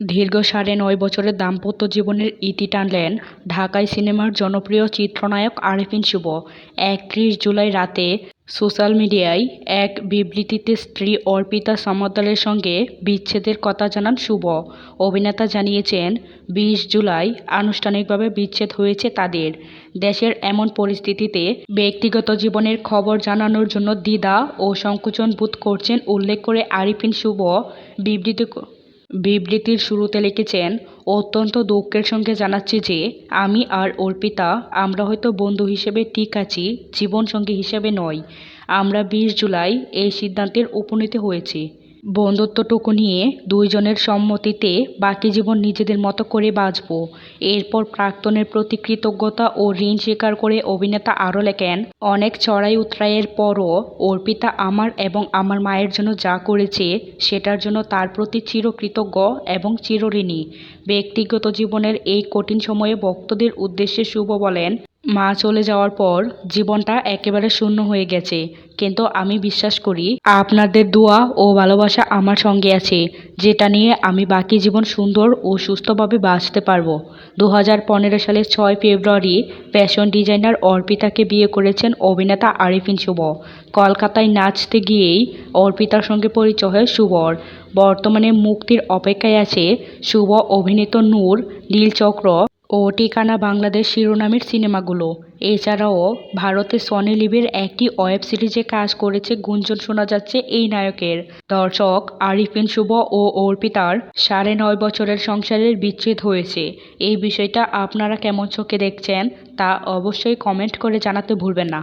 দীর্ঘ সাড়ে নয় বছরের দাম্পত্য জীবনের ইতি টানলেন ঢাকায় সিনেমার জনপ্রিয় চিত্রনায়ক আরিফিন শুভ। একত্রিশ জুলাই রাতে সোশ্যাল মিডিয়ায় এক বিবৃতিতে স্ত্রী অর্পিতা সামদ্দারের সঙ্গে বিচ্ছেদের কথা জানান শুভ। অভিনেতা জানিয়েছেন, বিশ জুলাই আনুষ্ঠানিকভাবে বিচ্ছেদ হয়েছে তাদের। দেশের এমন পরিস্থিতিতে ব্যক্তিগত জীবনের খবর জানানোর জন্য দ্বিধা ও সংকোচন বোধ করছেন উল্লেখ করে আরিফিন শুভ। বিবৃতি বিবৃতির শুরুতে লিখেছেন, অত্যন্ত দুঃখের সঙ্গে জানাচ্ছি যে, আমি আর অর্পিতা আমরা হয়তো বন্ধু হিসেবে ঠিক আছি, জীবনসঙ্গী হিসেবে নয়। আমরা বিশ জুলাই এই সিদ্ধান্তের উপনীত হয়েছি। বন্ধুত্বটুকু নিয়ে দুইজনের সম্মতিতে বাকি জীবন নিজেদের মতো করে বাঁচব। এরপর প্রাক্তনের প্রতি কৃতজ্ঞতা ও ঋণ স্বীকার করে অভিনেতা আরও লেখেন, অনেক চড়াই উতরাইয়ের পরও অর্পিতা আমার এবং আমার মায়ের জন্য যা করেছে সেটার জন্য তার প্রতি চিরকৃতজ্ঞ এবং চিরঋণী। ব্যক্তিগত জীবনের এই কঠিন সময়ে ভক্তদের উদ্দেশ্যে শুভ বলেন মা চলে যাওয়ার পর জীবনটা একেবারে শূন্য হয়ে গেছে। কিন্তু আমি বিশ্বাস করি, আপনাদের দোয়া ও ভালোবাসা আমার সঙ্গে আছে, যেটা নিয়ে আমি বাকি জীবন সুন্দর ও সুস্থভাবে বাঁচতে পারব। দু হাজার পনেরো সালের ছয় ফেব্রুয়ারি ফ্যাশন ডিজাইনার অর্পিতাকে বিয়ে করেছেন অভিনেতা আরিফিন শুভ। কলকাতায় নাচতে গিয়েই অর্পিতার সঙ্গে পরিচয় হয় শুভর বর্তমানে মুক্তির অপেক্ষায় আছে শুভ অভিনীত নূর, নীলচক্র ও ঠিকানা বাংলাদেশ শিরোনামের সিনেমাগুলো। এছাড়াও ভারতে সনি লিভের একটি ওয়েব সিরিজে কাজ করেছে গুঞ্জন শোনা যাচ্ছে এই নায়কের। দর্শক আরিফিন শুভ ও অর্পিতার সাড়ে নয় বছরের সংসারের বিচ্ছেদ হয়েছে। এই বিষয়টা আপনারা কেমন চোখে দেখছেন তা অবশ্যই কমেন্ট করে জানাতে ভুলবেন না।